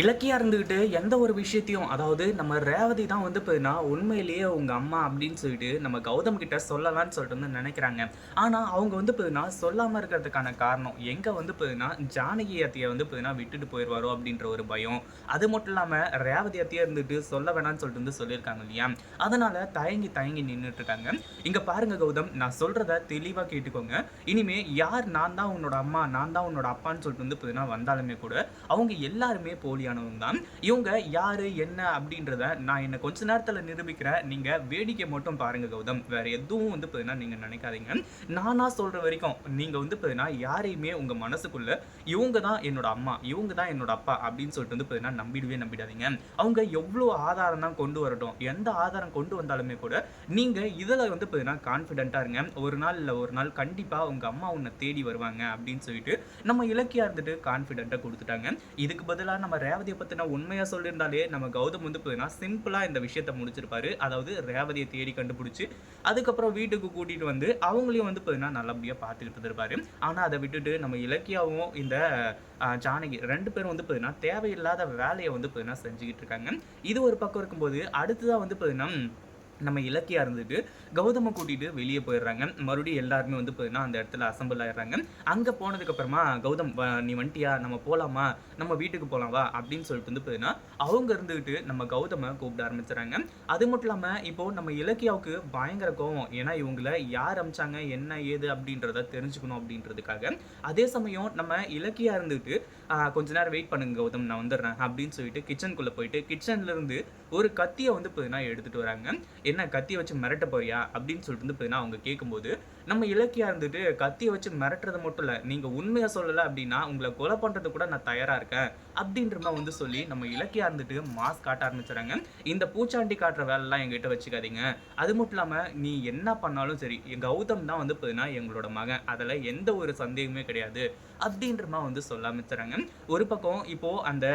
இலக்கியா இருந்துக்கிட்டு எந்த ஒரு விஷயத்தையும் அதாவது நம்ம ரேவதி தான் வந்து பார்த்தீங்கன்னா உண்மையிலேயே உங்க அம்மா அப்படின்னு சொல்லிட்டு நம்ம கௌதம் கிட்ட சொல்லலாம்னு சொல்லிட்டு வந்து நினைக்கிறாங்க. ஆனா அவங்க வந்து பார்த்தீங்கன்னா சொல்லாம இருக்கிறதுக்கான காரணம் எங்க வந்து பார்த்தீங்கன்னா ஜானகி அத்தையை வந்து பார்த்தீங்கன்னா விட்டுட்டு போயிடுவாரோ அப்படின்ற ஒரு பயம். அது மட்டும் இல்லாம ரேவதி அத்தையாக இருந்துட்டு சொல்ல வேணாம்னு சொல்லிட்டு வந்து சொல்லியிருக்காங்க இல்லையா? அதனால தயங்கி தயங்கி நின்றுட்டு இருக்காங்க. இங்க பாருங்க கௌதம் நான் சொல்றத தெளிவா கேட்டுக்கோங்க. இனிமே யார் நான் தான் உன்னோட அம்மா நான் தான் உன்னோட அப்பான்னு சொல்லிட்டு வந்து பார்த்தீங்கன்னா வந்தாலுமே கூட அவங்க எல்லாருமே போலியானவங்க தான் இவங்க யாரு என்ன அப்படின்றத நான் என்ன கொஞ்ச நேரத்துல நிரூபிக்கிறேன் நீங்க வேடிக்கை மட்டும் பாருங்க கௌதம். வேற எதுவும் வந்து பார்த்தீங்கன்னா நீங்க நினைக்காதீங்க. நானா சொல்ற வரைக்கும் நீங்க வந்து பார்த்தீங்கன்னா யாரையுமே உங்க மனசுக்குள்ள இவங்க தான் என்னோட அம்மா இவங்க தான் என்னோட அப்பா அப்படின்னு சொல்லிட்டு வந்து பார்த்தீங்கன்னா நம்பிடவே நம்பிடாதீங்க. அவங்க எவ்வளோ ஆதாரம் தான் கொண்டு வரட்டும் எந்த ஆதாரம் கொண்டு வந்தாலுமே கூட நீங்க இதுல வந்து பார்த்தீங்கன்னா கான்ஃபிடென்ட்டா இருங்க. ஒரு நாள் இல்ல ஒரு நாள் கண்டிப்பா உங்க அம்மா உன்னை தேடி வருவாங்க அப்படின்னு சொல்லிட்டு நம்ம இலக்கியா இருந்துட்டு கான்ஃபிடென்ட்டாக கொடுத்துட்டாங்க. இதுக்கு பதிலாக நம்ம ரேவதியை பற்றினா உண்மையாக சொல்லியிருந்தாலே நம்ம கௌதம் வந்து பார்த்தீங்கன்னா சிம்பிளாக இந்த விஷயத்த முடிச்சிருப்பாரு. அதாவது ரேவதியை தேடி கண்டுபிடிச்சி அதுக்கப்புறம் வீட்டுக்கு கூட்டிகிட்டு வந்து அவங்களையும் வந்து பார்த்தீங்கன்னா நல்லபடியாக பார்த்துட்டு இருந்திருப்பாரு. ஆனால் அதை விட்டுட்டு நம்ம இலக்கியாவும் இந்த ஜானகி ரெண்டு பேரும் வந்து பார்த்தீங்கன்னா தேவையில்லாத வேலையை வந்து பார்த்தீங்கன்னா செஞ்சுக்கிட்டு இருக்காங்க. இது ஒரு பக்கம் இருக்கும்போது அடுத்ததாக வந்து பார்த்தீங்கன்னா நம்ம இலக்கியா இருந்துட்டு கௌதமை கூட்டிட்டு வெளியே போயிடுறாங்க. மறுபடியும் எல்லாருமே வந்து பார்த்தீங்கன்னா அந்த இடத்துல அசம்பிள் ஆயிடுறாங்க. அங்கே போனதுக்கு அப்புறமா கௌதம் நீ வந்துட்டியா நம்ம போலாமா? நம்ம வீட்டுக்கு போலாம் அப்படின்னு சொல்லிட்டு வந்து பார்த்தீங்கன்னா அவங்க இருந்துகிட்டு நம்ம கௌதமை கூப்பிட ஆரம்பிச்சுறாங்க அது மட்டும் இல்லாமல் இப்போ நம்ம இலக்கியாவுக்கு பயங்கர கோவம். ஏன்னா இவங்கள யார் அமிச்சாங்க? என்ன ஏது? அப்படின்றத தெரிஞ்சுக்கணும் அப்படின்றதுக்காக. அதே சமயம் நம்ம இலக்கியா இருந்துட்டு கொஞ்ச நேரம் வெயிட் பண்ணுங்க கௌதம் நான் வந்துடுறேன் அப்படின்னு சொல்லிட்டு கிச்சனுக்குள்ள போயிட்டு கிச்சன்ல இருந்து ஒரு கத்தியை வந்து பார்த்தீங்கன்னா எடுத்துட்டு வராங்க. என்ன கத்தியை வச்சு மிரட்ட போறியா அப்படின்னு சொல்லிட்டு வந்து பார்த்தீங்கன்னா அவங்க கேட்கும்போது நம்ம இலக்கியா இருந்துட்டு கத்தியை வச்சு மிரட்டுறது மட்டும் இல்லை நீங்கள் உண்மையை சொல்லலை அப்படின்னா உங்களை கொலை பண்ணுறது கூட நான் தயாராக இருக்கேன். அப்படின்ற மாதிரி வந்து சொல்லி நம்ம இலக்கியா இருந்துட்டு மாஸ் காட்ட ஆரம்பிச்சுறாங்க இந்த பூச்சாண்டி காட்டுற வேலைலாம் எங்ககிட்ட வச்சுக்காதீங்க. அது மட்டும் இல்லாமல் நீ என்ன பண்ணாலும் சரி என் கௌதம் தான் வந்து பார்த்தீங்கன்னா எங்களோட மகன். அதில் எந்த ஒரு சந்தேகமே கிடையாது அப்படின்ற மாதிரி வந்து சொல்ல ஆரம்பிச்சுறாங்க ஒரு பக்கம் இப்போ அந்த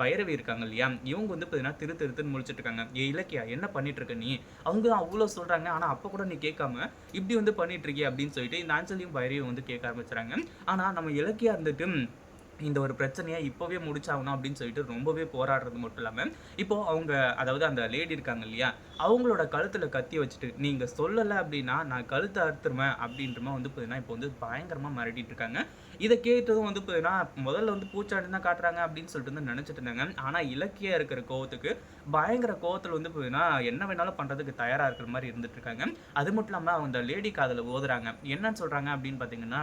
பைரவி இருக்காங்க இல்லையா இவங்க வந்து பார்த்தீங்கன்னா திரு திருத்துன்னு முழிச்சிட்டு இருக்காங்க. ஏ இலக்கியா என்ன பண்ணிட்டு இருக்க நீ? அவங்க அவ்வளோ சொல்கிறாங்க ஆனால் அப்போ கூட நீ கேட்காம இப்படி வந்து பண்ணிட்டு இருக்கே அப்படின்னு சொல்லிட்டு இந்த ஆஞ்சலியும் பைரவியும் வந்து கேட்க ஆரம்பிச்சுறாங்க ஆனால் நம்ம இலக்கியா இருந்துட்டு இந்த ஒரு பிரச்சனையை இப்போவே முடிச்சாகணும் அப்படின்னு சொல்லிட்டு ரொம்பவே போராடுறது மட்டும் இல்லாமல் இப்போ அவங்க அதாவது அந்த லேடி இருக்காங்க இல்லையா அவங்களோட கழுத்தில் கத்தி வச்சுட்டு நீங்கள் சொல்லலை அப்படின்னா நான் கழுத்தை அறுத்துருவேன் அப்படின்றமா வந்து பார்த்தீங்கன்னா இப்போ வந்து பயங்கரமாக மிரட்டிட்டு இருக்காங்க. இதை கேட்டதும் வந்து பார்த்தீங்கன்னா முதல்ல வந்து பூச்சாண்டி தான் காட்டுறாங்க அப்படின்னு சொல்லிட்டு வந்து நினச்சிட்டு இருந்தாங்க. ஆனால் இலக்கியா இருக்கிற கோவத்துக்கு பயங்கர கோவத்தில் வந்து பார்த்தீங்கன்னா என்ன வேணாலும் பண்ணுறதுக்கு தயாராக இருக்கிற மாதிரி இருந்துட்டு இருக்காங்க. அது மட்டும் இல்லாமல் அவங்க லேடி காதில் ஓதுறாங்க. என்னன்னு சொல்கிறாங்க அப்படின்னு பார்த்தீங்கன்னா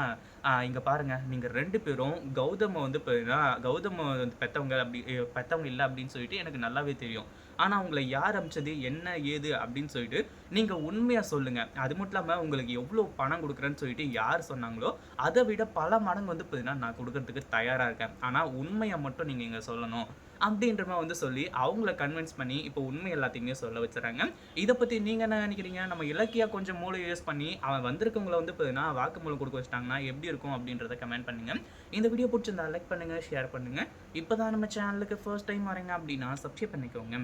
இங்கே பாருங்கள் நீங்கள் ரெண்டு பேரும் கௌதம வந்து பார்த்தீங்கன்னா கௌதம் வந்து பெற்றவங்க அப்படி பெற்றவங்க பெத்தவங்க இல்லை அப்படின்னு சொல்லிட்டு எனக்கு நல்லாவே தெரியும். ஆனால் உங்களை யார் அமிச்சது என்ன ஏது அப்படின்னு சொல்லிட்டு நீங்கள் உண்மையாக சொல்லுங்கள் அது மட்டும் இல்லாமல் உங்களுக்கு எவ்வளோ பணம் கொடுக்குறேன்னு சொல்லிட்டு யார் சொன்னாங்களோ அதை விட பல மடங்கு வந்து பார்த்தீங்கன்னா நான் கொடுக்கறதுக்கு தயாராக இருக்கேன். ஆனால் உண்மையை மட்டும் நீங்கள் இங்கே சொல்லணும். அப்படின்ற மாதிரி வந்து சொல்லி அவங்கள கன்வின்ஸ் பண்ணி இப்போ உண்மை எல்லாத்தையுமே சொல்ல வச்சுறாங்க. இதை பற்றி நீங்கள் என்ன நினைக்கிறீங்க? நம்ம இலக்கியா கொஞ்சம் மூளை யூஸ் பண்ணி அவன் வந்திருக்கவங்கள வந்து பார்த்தீங்கன்னா வாக்குமூலம் கொடுக்க வச்சிட்டாங்கன்னா எப்படி இருக்கும் அப்படின்றத கமெண்ட் பண்ணுங்க. இந்த வீடியோ பிடிச்சிருந்தா லைக் பண்ணுங்கள் ஷேர் பண்ணுங்கள் இப்போ தான் நம்ம சேனலுக்கு ஃபர்ஸ்ட் டைம் வரீங்க அப்படின்னா சப்ஸ்கிரைப் பண்ணிக்கோங்க.